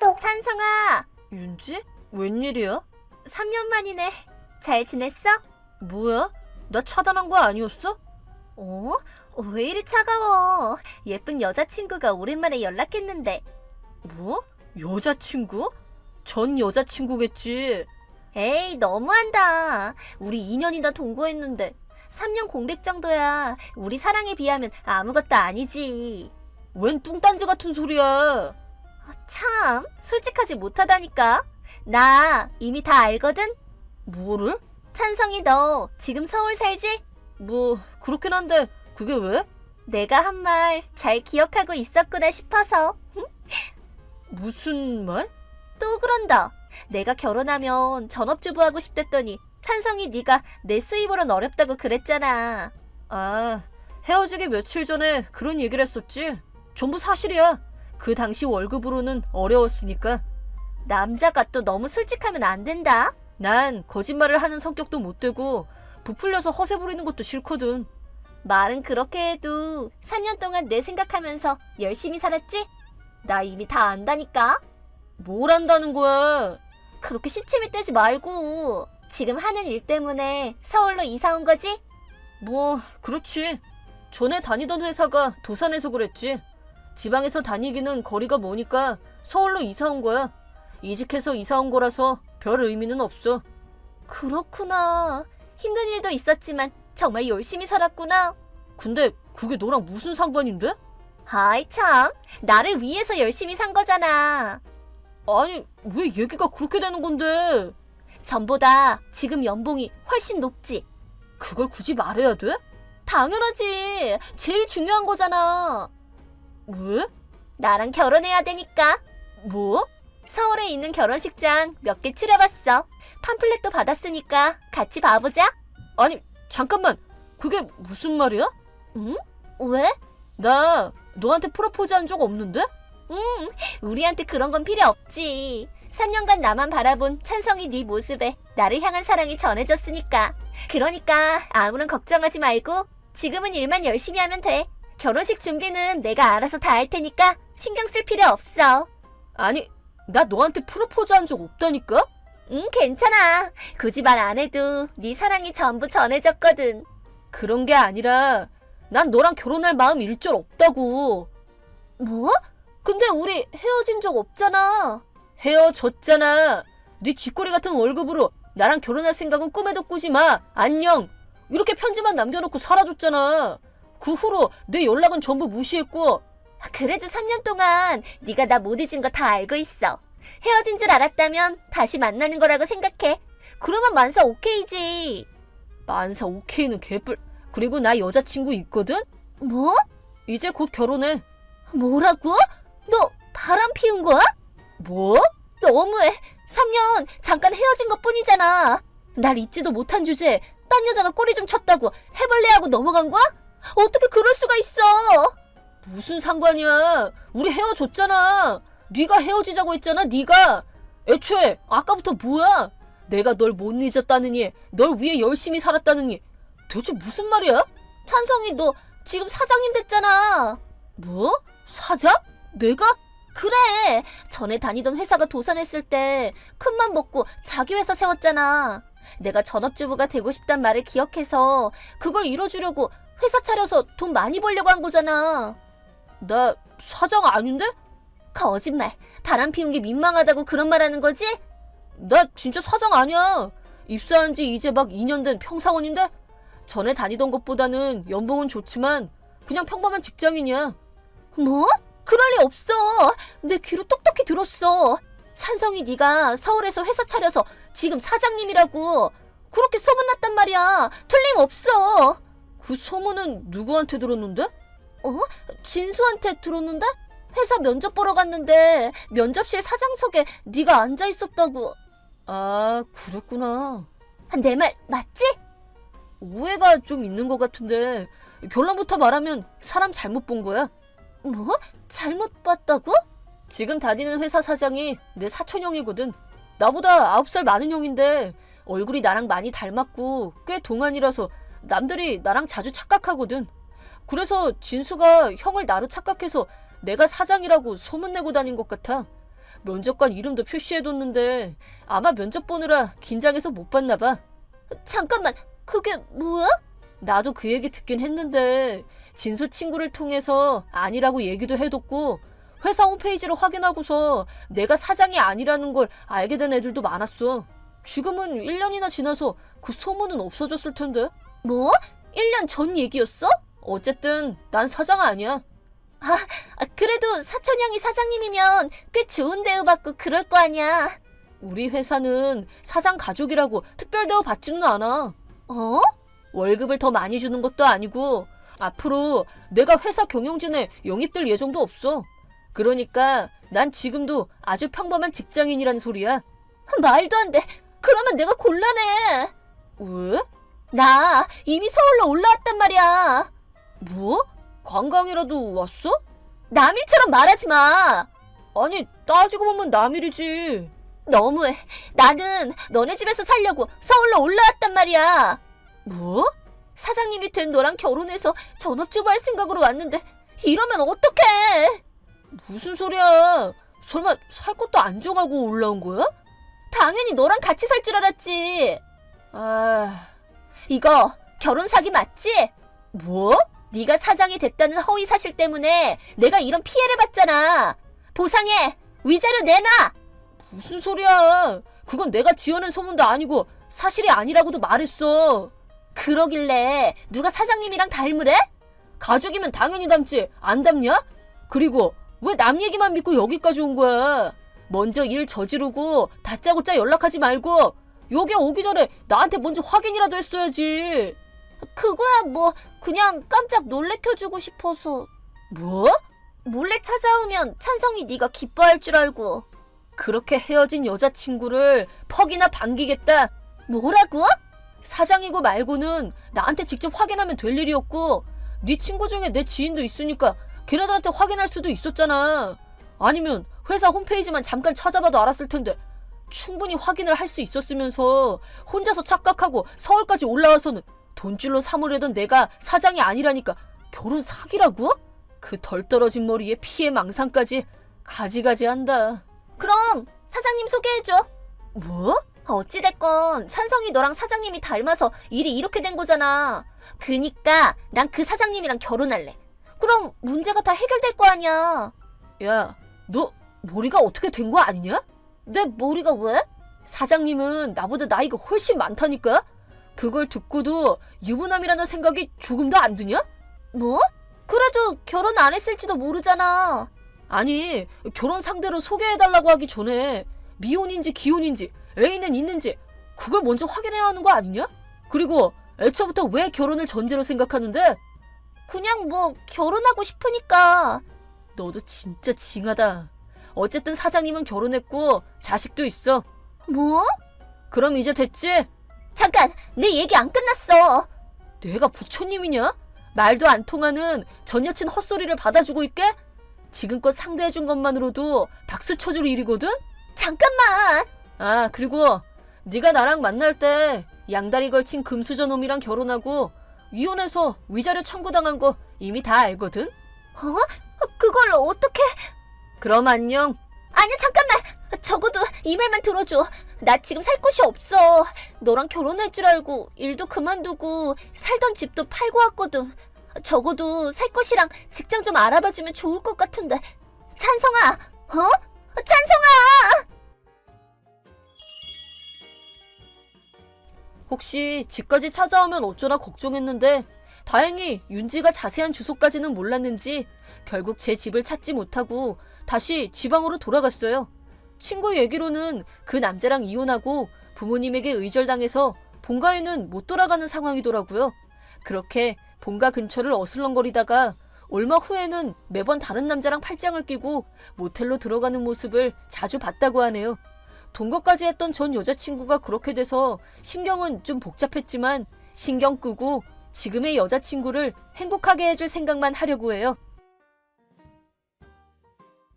나도. 찬성아, 윤지? 웬일이야? 3년 만이네. 잘 지냈어? 뭐야? 나 차단한 거 아니었어? 어? 왜 이리 차가워? 예쁜 여자친구가 오랜만에 연락했는데. 뭐? 여자친구? 전 여자친구겠지. 에이, 너무한다. 우리 2년이나 동거했는데 3년 공백 정도야. 우리 사랑에 비하면 아무것도 아니지. 웬 뚱딴지 같은 소리야. 아, 참, 솔직하지 못하다니까. 나 이미 다 알거든? 뭐를? 찬성이 너 지금 서울 살지? 뭐 그렇긴 한데 그게 왜? 내가 한 말 잘 기억하고 있었구나 싶어서. 무슨 말? 또 그런다. 내가 결혼하면 전업주부 하고 싶댔더니 찬성이 네가 내 수입으론 어렵다고 그랬잖아. 아 헤어지기 며칠 전에 그런 얘기를 했었지. 전부 사실이야. 그 당시 월급으로는 어려웠으니까. 남자가 또 너무 솔직하면 안 된다. 난 거짓말을 하는 성격도 못 되고 부풀려서 허세 부리는 것도 싫거든. 말은 그렇게 해도 3년 동안 내 생각하면서 열심히 살았지? 나 이미 다 안다니까. 뭘 한다는 거야? 그렇게 시침이 떼지 말고 지금 하는 일 때문에 서울로 이사 온 거지? 뭐 그렇지. 전에 다니던 회사가 도산에서 그랬지. 지방에서 다니기는 거리가 머니까 서울로 이사 온 거야. 이직해서 이사 온 거라서 별 의미는 없어. 그렇구나. 힘든 일도 있었지만 정말 열심히 살았구나. 근데 그게 너랑 무슨 상관인데? 아이 참, 나를 위해서 열심히 산 거잖아. 아니 왜 얘기가 그렇게 되는 건데? 전보다 지금 연봉이 훨씬 높지. 그걸 굳이 말해야 돼? 당연하지. 제일 중요한 거잖아. 왜? 나랑 결혼해야 되니까. 뭐? 서울에 있는 결혼식장 몇 개 추려봤어. 팜플렛도 받았으니까 같이 봐보자. 아니 잠깐만 그게 무슨 말이야? 응? 왜? 나 너한테 프로포즈 한 적 없는데? 응, 우리한테 그런 건 필요 없지. 3년간 나만 바라본 찬성이 네 모습에 나를 향한 사랑이 전해졌으니까. 그러니까 아무런 걱정하지 말고 지금은 일만 열심히 하면 돼. 결혼식 준비는 내가 알아서 다 할 테니까 신경 쓸 필요 없어. 아니 나 너한테 프로포즈 한 적 없다니까? 응, 괜찮아. 굳이 말 안 해도 네 사랑이 전부 전해졌거든. 그런 게 아니라 난 너랑 결혼할 마음 일절 없다고. 뭐? 근데 우리 헤어진 적 없잖아. 헤어졌잖아. 네 쥐꼬리 같은 월급으로 나랑 결혼할 생각은 꿈에도 꾸지 마. 안녕. 이렇게 편지만 남겨놓고 사라졌잖아. 그 후로 내 연락은 전부 무시했고 그래도 3년 동안 네가 나 못 잊은 거 다 알고 있어. 헤어진 줄 알았다면 다시 만나는 거라고 생각해. 그러면 만사 오케이지. 만사 오케이는 개뿔. 그리고 나 여자친구 있거든? 뭐? 이제 곧 결혼해. 뭐라고? 너 바람 피운 거야? 뭐? 너무해. 3년 잠깐 헤어진 것 뿐이잖아. 날 잊지도 못한 주제에 딴 여자가 꼬리 좀 쳤다고 해벌레하고 넘어간 거야? 어떻게 그럴 수가 있어? 무슨 상관이야? 우리 헤어졌잖아. 네가 헤어지자고 했잖아. 네가. 애초에 아까부터 뭐야? 내가 널 못 잊었다느니, 널 위해 열심히 살았다느니, 대체 무슨 말이야? 찬성이 너 지금 사장님 됐잖아. 뭐? 사장? 내가? 그래. 전에 다니던 회사가 도산했을 때 큰맘 먹고 자기 회사 세웠잖아. 내가 전업주부가 되고 싶단 말을 기억해서 그걸 이뤄주려고 회사 차려서 돈 많이 벌려고 한 거잖아. 나 사장 아닌데? 거짓말. 바람 피운 게 민망하다고 그런 말 하는 거지? 나 진짜 사장 아니야. 입사한 지 이제 막 2년 된 평사원인데? 전에 다니던 것보다는 연봉은 좋지만 그냥 평범한 직장인이야. 뭐? 그럴 리 없어. 내 귀로 똑똑히 들었어. 찬성이 네가 서울에서 회사 차려서 지금 사장님이라고 그렇게 소문났단 말이야. 틀림없어. 그 소문은 누구한테 들었는데? 어? 진수한테 들었는데? 회사 면접 보러 갔는데 면접실 사장석에 네가 앉아 있었다고. 아, 그랬구나. 내 말 맞지? 오해가 좀 있는 것 같은데 결론부터 말하면 사람 잘못 본 거야. 뭐? 잘못 봤다고? 지금 다니는 회사 사장이 내 사촌 형이거든. 나보다 아홉 살 많은 형인데 얼굴이 나랑 많이 닮았고 꽤 동안이라서 남들이 나랑 자주 착각하거든. 그래서 진수가 형을 나로 착각해서 내가 사장이라고 소문내고 다닌 것 같아. 면접관 이름도 표시해뒀는데 아마 면접 보느라 긴장해서 못 봤나 봐. 잠깐만, 그게 뭐야? 나도 그 얘기 듣긴 했는데 진수 친구를 통해서 아니라고 얘기도 해뒀고 회사 홈페이지를 확인하고서 내가 사장이 아니라는 걸 알게 된 애들도 많았어. 지금은 1년이나 지나서 그 소문은 없어졌을 텐데. 뭐? 1년 전 얘기였어? 어쨌든 난 사장 아니야. 아, 그래도 사촌형이 사장님이면 꽤 좋은 대우 받고 그럴 거 아니야. 우리 회사는 사장 가족이라고 특별 대우 받지는 않아. 어? 월급을 더 많이 주는 것도 아니고 앞으로 내가 회사 경영진에 영입될 예정도 없어. 그러니까 난 지금도 아주 평범한 직장인이라는 소리야. 말도 안 돼. 그러면 내가 곤란해. 왜? 나 이미 서울로 올라왔단 말이야. 뭐? 관광이라도 왔어? 남일처럼 말하지 마. 아니 따지고 보면 남일이지. 너무해. 나는 너네 집에서 살려고 서울로 올라왔단 말이야. 뭐? 사장님이 된 너랑 결혼해서 전업주부 할 생각으로 왔는데 이러면 어떡해? 무슨 소리야? 설마 살 것도 안 정하고 올라온 거야? 당연히 너랑 같이 살 줄 알았지. 아, 이거 결혼 사기 맞지? 뭐? 네가 사장이 됐다는 허위 사실 때문에 내가 이런 피해를 봤잖아. 보상해. 위자료 내놔. 무슨 소리야? 그건 내가 지어낸 소문도 아니고 사실이 아니라고도 말했어. 그러길래 누가 사장님이랑 닮으래? 가족이면 당연히 닮지. 안 닮냐? 그리고 왜 남 얘기만 믿고 여기까지 온 거야? 먼저 일 저지르고 다짜고짜 연락하지 말고 여기 오기 전에 나한테 먼저 확인이라도 했어야지. 그거야 뭐 그냥 깜짝 놀래켜주고 싶어서 뭐? 몰래 찾아오면 찬성이 네가 기뻐할 줄 알고 그렇게 헤어진 여자친구를 퍽이나 반기겠다. 뭐라고? 사장이고 말고는 나한테 직접 확인하면 될 일이었고 네 친구 중에 내 지인도 있으니까 걔네들한테 확인할 수도 있었잖아. 아니면 회사 홈페이지만 잠깐 찾아봐도 알았을 텐데 충분히 확인을 할 수 있었으면서 혼자서 착각하고 서울까지 올라와서는 돈줄로 삼으려던 내가 사장이 아니라니까 결혼 사기라고? 그 덜 떨어진 머리에 피해 망상까지 가지가지 한다. 그럼 사장님 소개해줘 뭐? 어찌됐건 찬성이 너랑 사장님이 닮아서 일이 이렇게 된 거잖아 그니까 난 그 사장님이랑 결혼할래 그럼 문제가 다 해결될 거 아니야 야, 너 머리가 어떻게 된 거 아니냐? 내 머리가 왜? 사장님은 나보다 나이가 훨씬 많다니까? 그걸 듣고도 유부남이라는 생각이 조금도 안 드냐? 뭐? 그래도 결혼 안 했을지도 모르잖아 아니, 결혼 상대로 소개해달라고 하기 전에 미혼인지 기혼인지 애인은 있는지 그걸 먼저 확인해야 하는 거 아니냐? 그리고 애초부터 왜 결혼을 전제로 생각하는데? 그냥 뭐 결혼하고 싶으니까 너도 진짜 징하다. 어쨌든 사장님은 결혼했고 자식도 있어. 뭐? 그럼 이제 됐지? 잠깐 내 얘기 안 끝났어 내가 부처님이냐? 말도 안 통하는 전 여친 헛소리를 받아주고 있게? 지금껏 상대해준 것만으로도 박수 쳐줄 일이거든? 잠깐만 아 그리고 네가 나랑 만날 때 양다리 걸친 금수저 놈이랑 결혼하고 이혼해서 위자료 청구당한 거 이미 다 알거든? 어? 그걸 어떻게 그럼 안녕. 아니 잠깐만. 적어도 이 말만 들어줘. 나 지금 살 곳이 없어. 너랑 결혼할 줄 알고 일도 그만두고 살던 집도 팔고 왔거든. 적어도 살 곳이랑 직장 좀 알아봐주면 좋을 것 같은데. 찬성아 어? 찬성아! 혹시 집까지 찾아오면 어쩌나 걱정했는데 다행히 윤지가 자세한 주소까지는 몰랐는지 결국 제 집을 찾지 못하고 다시 지방으로 돌아갔어요. 친구 얘기로는 그 남자랑 이혼하고 부모님에게 의절당해서 본가에는 못 돌아가는 상황이더라고요. 그렇게 본가 근처를 어슬렁거리다가 얼마 후에는 매번 다른 남자랑 팔짱을 끼고 모텔로 들어가는 모습을 자주 봤다고 하네요. 동거까지 했던 전 여자친구가 그렇게 돼서 신경은 좀 복잡했지만 신경 끄고 지금의 여자친구를 행복하게 해줄 생각만 하려고 해요.